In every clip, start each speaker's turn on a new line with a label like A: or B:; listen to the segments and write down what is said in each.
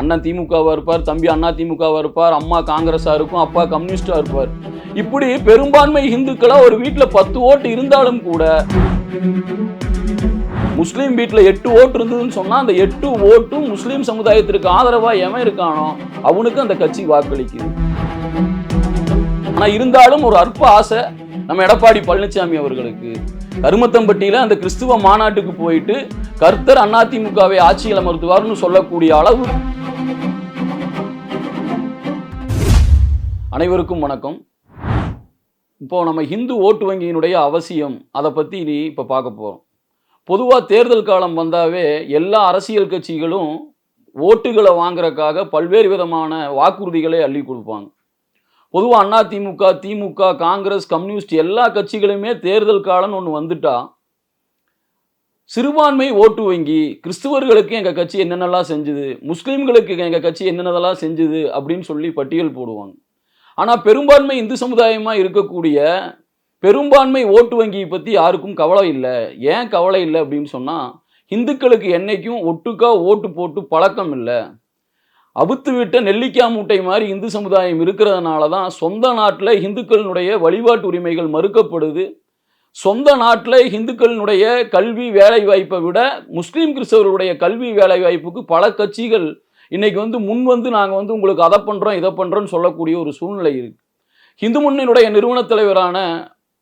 A: அண்ணன் திமுகவாக இருப்பார் தம்பி அண்ணா திமுகவாக இருப்பார் அம்மா காங்கிரஸாக இருக்கும் அப்பா கம்யூனிஸ்டாக இருப்பார். இப்படி பெரும்பான்மை இந்துக்களாக ஒரு வீட்டில் பத்து ஓட்டு இருந்தாலும் கூட முஸ்லீம் வீட்டில் எட்டு ஓட்டு இருந்ததுன்னு சொன்னால் அந்த எட்டு ஓட்டும் முஸ்லீம் சமுதாயத்திற்கு ஆதரவாக எவன் இருக்கானோ அவனுக்கு அந்த கட்சி வாக்களிக்குது. ஆனால் இருந்தாலும் ஒரு அற்ப ஆசை நம்ம எடப்பாடி பழனிசாமி அவர்களுக்கு. கருமத்தம்பட்டியில் அந்த கிறிஸ்துவ மாநாட்டுக்கு போயிட்டு கர்த்தர் அதிமுகவை ஆட்சியில் அமர்த்துவார்னு சொல்லக்கூடிய அளவு அனைவருக்கும் வணக்கம். இப்போது நம்ம ஹிந்து ஓட்டு வங்கியினுடைய அவசியம் அதை பற்றி நீ இப்போ பார்க்க போகிறோம் பொதுவாக தேர்தல் காலம் வந்தாவே எல்லா அரசியல் கட்சிகளும் ஓட்டுகளை வாங்குறதுக்காக பல்வேறு விதமான வாக்குறுதிகளை அள்ளி கொடுப்பாங்க. பொதுவாக அண்ணா திமுக திமுக காங்கிரஸ் கம்யூனிஸ்ட் எல்லா கட்சிகளுமே தேர்தல் காலம்னு ஒன்று வந்துட்டா சிறுபான்மை ஓட்டு வங்கி கிறிஸ்துவர்களுக்கு எங்கள் கட்சி என்னென்னலாம் செஞ்சுது முஸ்லீம்களுக்கு எங்கள் கட்சி என்னென்னதெல்லாம் செஞ்சுது அப்படின்னு சொல்லி பட்டியல் போடுவாங்க. ஆனால் பெரும்பான்மை இந்து சமுதாயமாக இருக்கக்கூடிய பெரும்பான்மை ஓட்டு வங்கியை பற்றி யாருக்கும் கவலை இல்லை. ஏன் கவலை இல்லை அப்படின்னு சொன்னால் இந்துக்களுக்கு என்னைக்கும் ஒட்டுக்கா ஓட்டு போட்டு பழக்கம் இல்லை. அவுத்து விட்ட நெல்லிக்காய் மூட்டை மாதிரி இந்து சமுதாயம் இருக்கிறதுனால தான் சொந்த நாட்டில் இந்துக்களினுடைய வழிபாட்டு உரிமைகள் மறுக்கப்படுது. சொந்த நாட்டில் இந்துக்களினுடைய கல்வி வேலை வாய்ப்பை விட முஸ்லீம் கிறிஸ்தவர்களுடைய கல்வி வேலை வாய்ப்புக்கு பல கட்சிகள் இன்றைக்கி வந்து முன் வந்து நாங்கள் வந்து உங்களுக்கு அதை பண்ணுறோம் இதை பண்ணுறோன்னு சொல்லக்கூடிய ஒரு சூழ்நிலை இருக்குது இந்து முன்னணியுடைய நிறுவன தலைவரான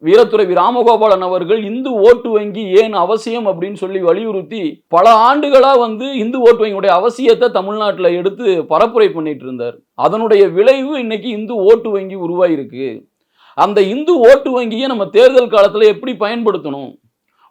A: வீரத்துறை ராமகோபாலன் அவர்கள் இந்து ஓட்டு வங்கி ஏன் அவசியம் அப்படின்னு சொல்லி வலியுறுத்தி பல ஆண்டுகளாக வந்து இந்து ஓட்டு வங்கியுடைய அவசியத்தை தமிழ்நாட்டில் எடுத்து பரப்புரை பண்ணிட்டு இருந்தார். அதனுடைய விளைவு இன்னைக்கு இந்து ஓட்டு வங்கி உருவாயிருக்கு. அந்த இந்து ஓட்டு வங்கியை நம்ம தேர்தல் காலத்தில் எப்படி பயன்படுத்தணும்?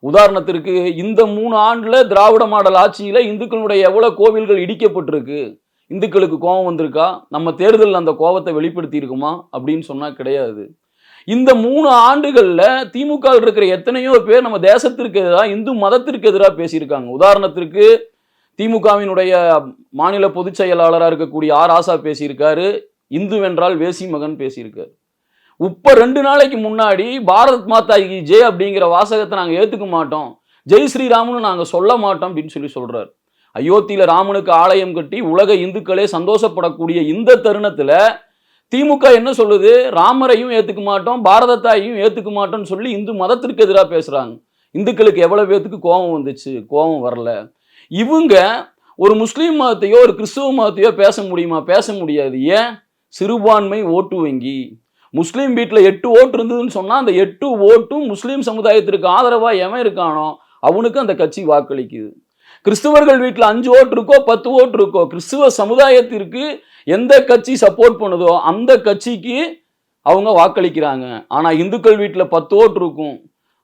A: உதாரணத்திற்கு இந்த மூணு ஆண்டில் திராவிட மாடல் ஆட்சியில் இந்துக்களுடைய எவ்வளோ கோவில்கள் இடிக்கப்பட்டிருக்கு? இந்துக்களுக்கு கோபம் வந்திருக்கா? நம்ம தேர்தலில் அந்த கோபத்தை வெளிப்படுத்தி இருக்குமா அப்படின்னு சொன்னால் கிடையாது. இந்த மூணு ஆண்டுகளில் திமுக இருக்கிற எத்தனையோ பேர் நம்ம தேசத்திற்கு எதிராக இந்து மதத்திற்கு எதிராக பேசியிருக்காங்க. உதாரணத்திற்கு திமுகவினுடைய மாநில பொதுச் செயலாளராக இருக்கக்கூடிய ஆர் ஆசா பேசியிருக்காரு. இந்துவென்றால் வேசி மகன் பேசியிருக்காரு. இப்போ ரெண்டு நாளைக்கு முன்னாடி பாரத் மாதா கி ஜெய் அப்படிங்கிற வாசகத்தை நாங்கள் ஏற்றுக்க மாட்டோம். ஜெய் ஸ்ரீராம்னு நாங்கள் சொல்ல மாட்டோம் அப்படின்னு சொல்லி சொல்கிறார் அயோத்தியில் ராமனுக்கு ஆலயம் கட்டி உலக இந்துக்களே சந்தோஷப்படக்கூடிய இந்த தருணத்தில் திமுக என்ன சொல்லுது? ராமரையும் ஏற்றுக்க மாட்டோம் பாரத தாயையும் மாட்டோம்னு சொல்லி இந்து மதத்திற்கு எதிராக பேசுகிறாங்க இந்துக்களுக்கு எவ்வளோ பேர்த்துக்கு கோபம் வந்துச்சு? கோபம் வரல. இவங்க ஒரு முஸ்லீம் மதத்தையோ ஒரு கிறிஸ்துவ மதத்தையோ பேச முடியுமா? பேச முடியாது. ஏன்? சிறுபான்மை ஓட்டு வங்கி. முஸ்லீம் வீட்டில் எட்டு ஓட்டு இருந்ததுன்னு சொன்னால் அந்த எட்டு ஓட்டும் முஸ்லீம் சமுதாயத்திற்கு ஆதரவாக எவன் இருக்கானோ அவனுக்கு அந்த கட்சி வாக்களிக்குது. கிறிஸ்துவர்கள் வீட்டில் அஞ்சு ஓட்டு இருக்கோ பத்து ஓட்டு இருக்கோ கிறிஸ்துவ சமுதாயத்திற்கு எந்த கட்சி சப்போர்ட் பண்ணுதோ அந்த கட்சிக்கு அவங்க வாக்களிக்கிறாங்க. ஆனால் இந்துக்கள் வீட்டில் பத்து ஓட்டு இருக்கும்.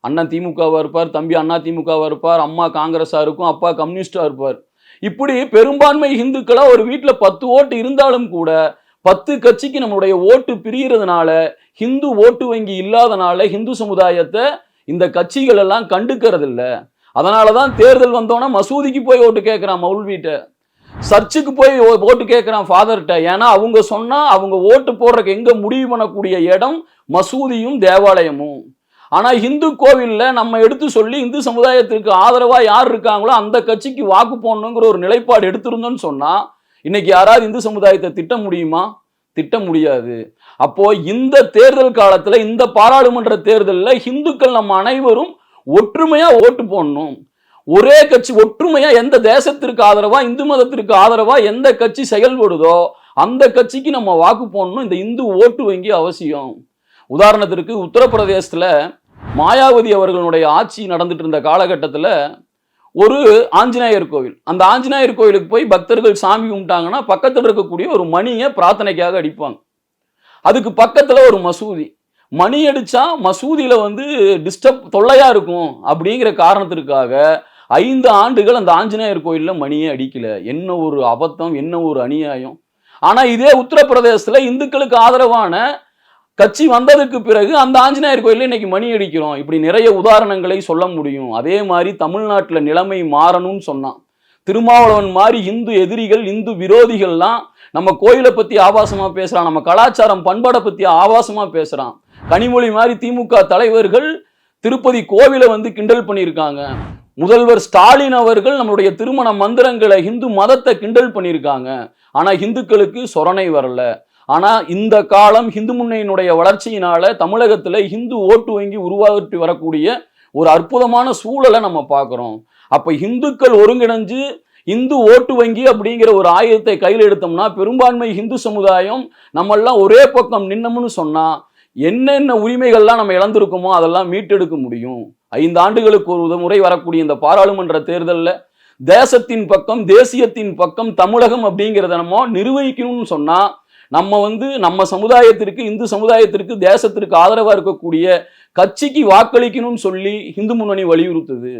A: அண்ணன் திமுகவாக இருப்பார் தம்பி அண்ணா திமுகவாக இருப்பார் அம்மா காங்கிரஸாக இருக்கும் அப்பா கம்யூனிஸ்டாக இருப்பார். இப்படி பெரும்பான்மை இந்துக்களாக ஒரு வீட்டில் பத்து ஓட்டு இருந்தாலும் கூட பத்து கட்சிக்கு நம்மளுடைய ஓட்டு பிரியறதுனால ஹிந்து ஓட்டு வங்கி இல்லாதனால ஹிந்து சமுதாயத்தை இந்த கட்சிகள் எல்லாம் கண்டுக்கிறது இல்லை அதனால தான் தேர்தல் வந்தோன்னா மசூதிக்கு போய் ஓட்டு கேட்குறான் மௌல்வீட்ட சர்ச்சுக்கு போய் ஓட்டு கேட்குறான் ஃபாதர்கிட்ட ஏன்னா அவங்க சொன்னா அவங்க ஓட்டு போடுறக்கு எங்க முடிவு பண்ணக்கூடிய இடம் மசூதியும் தேவாலயமும். ஆனா இந்து கோவில்ல நம்ம எடுத்து சொல்லி இந்து சமுதாயத்திற்கு ஆதரவா யார் இருக்காங்களோ அந்த கட்சிக்கு வாக்கு போடணுங்கிற ஒரு நிலைப்பாடு எடுத்திருந்தோன்னு சொன்னால் இன்னைக்கு யாராவது இந்து சமுதாயத்தை திட்ட முடியுமா? திட்ட முடியாது. அப்போ இந்த தேர்தல் காலத்துல இந்த பாராளுமன்ற தேர்தலில் இந்துக்கள் நம்ம அனைவரும் ஒற்றுமையா ஓட்டு போடணும். ஒரே கட்சி ஒற்றுமையா எந்த தேசத்திற்கு ஆதரவா இந்து மதத்திற்கு ஆதரவா எந்த கட்சி செயல்படுதோ அந்த கட்சிக்கு நம்ம வாக்கு போடணும். இந்த இந்து ஓட்டு வங்கி அவசியம். உதாரணத்திற்கு உத்தரப்பிரதேசத்துல மாயாவதி அவர்களுடைய ஆட்சி நடந்துட்டு இருந்த காலகட்டத்தில் ஒரு ஆஞ்சநேயர் கோவில். அந்த ஆஞ்சநேயர் கோவிலுக்கு போய் பக்தர்கள் சாமி கும்பிட்டாங்கன்னா பக்கத்தில் இருக்கக்கூடிய ஒரு மணியை பிரார்த்தனைக்காக அடிப்பாங்க. அதுக்கு பக்கத்தில் ஒரு மசூதி. மணி அடித்தா மசூதியில் வந்து டிஸ்டர்ப் தொல்லையாக இருக்கும் அப்படிங்கிற காரணத்திற்காக ஐந்து ஆண்டுகள் அந்த ஆஞ்சநேயர் கோயிலில் மணியே அடிக்கல. என்ன ஒரு அபத்தம் என்ன ஒரு அநியாயம். ஆனால் இதே உத்தரப்பிரதேசத்தில் இந்துக்களுக்கு ஆதரவான கட்சி வந்ததுக்கு பிறகு அந்த ஆஞ்சநேயர் கோயிலில் இன்னைக்கு மணி அடிக்கிறோம். இப்படி நிறைய உதாரணங்களை சொல்ல முடியும். அதே மாதிரி தமிழ்நாட்டில் நிலைமை மாறணும்னு சொன்னான். திருமாவளவன் மாதிரி இந்து எதிரிகள் இந்து விரோதிகள்லாம் நம்ம கோயிலை பற்றி ஆபாசமாக பேசுகிறான் நம்ம கலாச்சாரம் பண்பாடை பற்றி ஆபாசமாக பேசுகிறான் கனிமொழி மாதிரி திமுக தலைவர்கள் திருப்பதி கோவிலை வந்து கிண்டல் பண்ணியிருக்காங்க. முதல்வர் ஸ்டாலின் அவர்கள் நம்மளுடைய திருமண மந்திரங்களை இந்து மதத்தை கிண்டல் பண்ணியிருக்காங்க. ஆனால் இந்துக்களுக்கு சொரணை வரல. ஆனால் இந்த காலம் இந்து முன்னையினுடைய வளர்ச்சியினால தமிழகத்தில் இந்து ஓட்டு வங்கி உருவாகிட்டு வரக்கூடிய ஒரு அற்புதமான சூழலை நம்ம பார்க்குறோம். அப்போ இந்துக்கள் ஒருங்கிணைஞ்சு இந்து ஓட்டு வங்கி அப்படிங்கிற ஒரு ஆயுதத்தை கையில் எடுத்தோம்னா பெரும்பான்மை இந்து சமுதாயம் நம்மெல்லாம் ஒரே பக்கம் நின்னோம்னு சொன்னால் என்னென்ன உரிமைகள்லாம் நம்ம இழந்திருக்கோமோ அதெல்லாம் மீட்டெடுக்க முடியும். ஐந்து ஆண்டுகளுக்கு ஒரு முறை வரக்கூடிய இந்த பாராளுமன்ற தேர்தலில் தேசத்தின் பக்கம் தேசியத்தின் பக்கம் தமிழகம் அப்படிங்கிறத நம்ம நிர்வகிக்கணும்னு சொன்னால் நம்ம வந்து நம்ம சமுதாயத்திற்கு இந்து சமுதாயத்திற்கு தேசத்திற்கு ஆதரவாக இருக்கக்கூடிய கட்சிக்கு வாக்களிக்கணும்னு சொல்லி இந்து முன்னணி வலியுறுத்துது.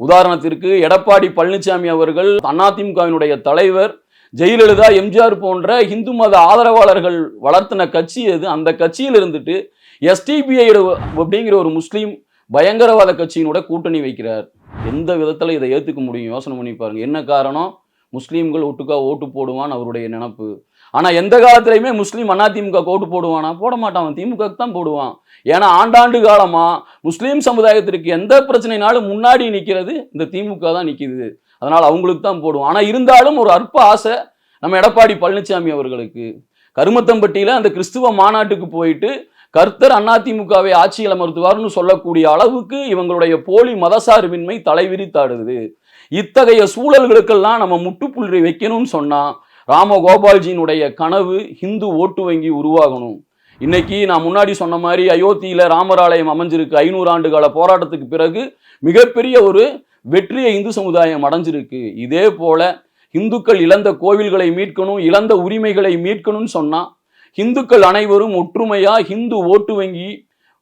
A: உதாரணத்திற்கு எடப்பாடி பழனிசாமி அவர்கள் அதிமுகவினுடைய தலைவர் ஜெயலலிதா எம்ஜிஆர் போன்ற இந்து மத ஆதரவாளர்கள் வளர்த்தின கட்சி எது? அந்த கட்சியில் இருந்துட்டு எஸ்டிபிஐ அப்படிங்கிற ஒரு முஸ்லீம் பயங்கரவாத கட்சியினோட கூட்டணி வைக்கிறார். எந்த விதத்தில் இதை ஏற்றுக்க முடியும்? யோசனை பண்ணி பாருங்க. என்ன காரணம்? முஸ்லீம்கள் ஒட்டுக்கா ஓட்டு போடுவான் அவருடைய நினப்பு. ஆனால் எந்த காலத்துலையுமே முஸ்லீம் அதிமுக ஓட்டு போடுவானா? போட மாட்டான். அவன் திமுக தான் போடுவான். ஏன்னா ஆண்டாண்டு காலமாக முஸ்லீம் சமுதாயத்திற்கு எந்த பிரச்சனைனாலும் முன்னாடி நிற்கிறது இந்த திமுக தான் நிற்கிது அதனால் அவங்களுக்கு தான் போடுவோம். ஆனால் இருந்தாலும் ஒரு அற்ப ஆசை நம்ம எடப்பாடி பழனிசாமி அவர்களுக்கு. கருமத்தம்பட்டியில் அந்த கிறிஸ்துவ மாநாட்டுக்கு போயிட்டு கர்த்தர் அதிமுகவை ஆட்சியில் அமர்த்துவார்னு சொல்லக்கூடிய அளவுக்கு இவங்களுடைய போலி மதசார்பின்மை தலைவிரித்தாடுது. இத்தகைய சூழல்களுக்கெல்லாம் நம்ம முட்டுப்புள்ளி வைக்கணும்னு சொன்னால் ராமகோபால்ஜியினுடைய கனவு ஹிந்து ஓட்டு வங்கி உருவாகணும். இன்னைக்கு நான் முன்னாடி சொன்ன மாதிரி அயோத்தியில் ராமராலயம் அமைஞ்சிருக்கு. ஐநூறு ஆண்டு கால போராட்டத்துக்கு பிறகு மிகப்பெரிய ஒரு வெற்றியை இந்து சமுதாயம் அடைஞ்சிருக்கு. இதே போல இந்துக்கள் இழந்த கோவில்களை மீட்கணும் இழந்த உரிமைகளை மீட்கணும்னு சொன்னால் இந்துக்கள் அனைவரும் ஒற்றுமையாக ஹிந்து ஓட்டு வங்கி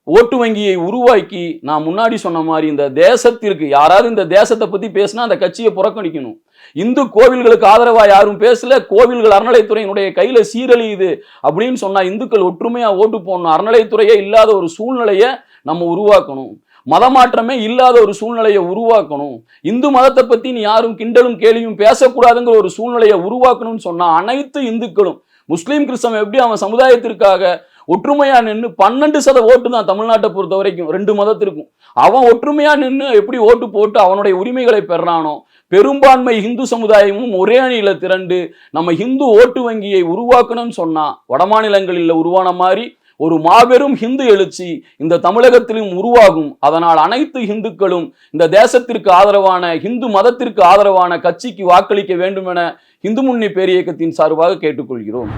A: ஓட்டு வங்கியை உருவாக்கி நான் முன்னாடி சொன்ன மாதிரி இந்த தேசத்திற்கு யாராவது இந்த தேசத்தை பற்றி பேசினா அந்த கட்சியை புறக்கணிக்கணும். இந்து கோவில்களுக்கு ஆதரவா யாரும் பேசல. கோவில்கள் அறநிலைத்துறையினுடைய கையில சீரழியுது அப்படின்னு சொன்னா இந்துக்கள் ஒற்றுமையா ஓட்டு போடணும். அறநிலைத்துறையே இல்லாத ஒரு சூழ்நிலையை நம்ம உருவாக்கணும். மதமாற்றமே இல்லாத ஒரு சூழ்நிலையை உருவாக்கணும். இந்து மதத்தை பத்தி நீ யாரும் கிண்டலும் கேலியும் பேசக்கூடாதுங்கிற ஒரு சூழ்நிலையை உருவாக்கணும்னு சொன்னா அனைத்து இந்துக்களும் முஸ்லீம் கிறிஸ்தவன் எப்படி அவன் சமுதாயத்திற்காக ஒற்றுமையா நின்று பன்னெண்டு சத ஓட்டு தான் தமிழ்நாட்டை பொறுத்த வரைக்கும் ரெண்டு மதத்திற்கும். அவன் ஒற்றுமையா நின்று எப்படி ஓட்டு போட்டு அவனுடைய உரிமைகளை பெறானோ பெரும்பான்மை இந்து சமுதாயமும் ஒரே அணியில திரண்டு நம்ம இந்து ஓட்டு வங்கியை உருவாக்கணும்னு சொன்னா வடமாநிலங்களில் உருவான மாதிரி ஒரு மாபெரும் ஹிந்து எழுச்சி இந்த தமிழகத்திலும் உருவாகும். அதனால் அனைத்து இந்துக்களும் இந்த தேசத்திற்கு ஆதரவான இந்து மதத்திற்கு ஆதரவான கட்சிக்கு வாக்களிக்க வேண்டும் என இந்து முன்னணி பேரியக்கத்தின் சார்பாக கேட்டுக்கொள்கிறோம்.